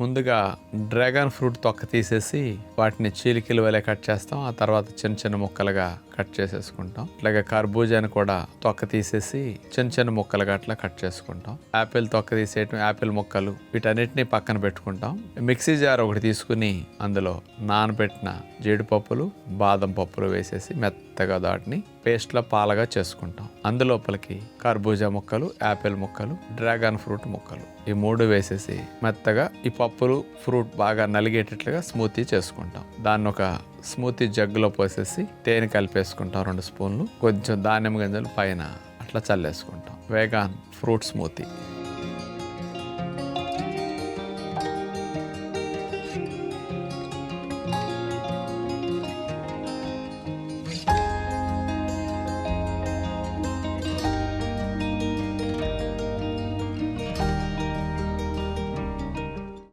ముందుగా dragon fruit తొక్క తీసేసి వాటిని చీలికల వలె కట్ చేస్తాం. ఆ తర్వాత చిన్న చిన్న ముక్కలుగా కట్ చేసేసుకుంటాం. అలాగే కర్బూజాని కూడా తొక్క తీసేసి చిన్న చిన్న ముక్కలుగా అట్లా కట్ చేసుకుంటాం. యాపిల్ తొక్క తీసేయటం యాపిల్ ముక్కలు వీటన్నిటిని పక్కన పెట్టుకుంటాం. మిక్సీ జార్ ఒకటి తీసుకుని అందులో నానబెట్టిన జీడిపప్పులు బాదం పప్పులు వేసేసి మెత్తగా దాటిని పేస్ట్లో పాలగా చేసుకుంటాం. అందులోపలికి కర్బూజా ముక్కలు యాపిల్ ముక్కలు డ్రాగన్ ఫ్రూట్ ముక్కలు. ఈ మూడు వేసేసి మెత్తగా ఈ పప్పులు ఫ్రూట్ బాగా నలిగేటట్లుగా స్మూతీ చేసుకుంటాం. దాన్ని ఒక స్మూతీ జగ్గులో పోసేసి తేనె కలిపేసుకుంటాం రెండు స్పూన్లు. కొంచెం ధాన్యం గింజలు పైన అట్లా చల్లేసుకుంటాం. Vegan fruit smoothie.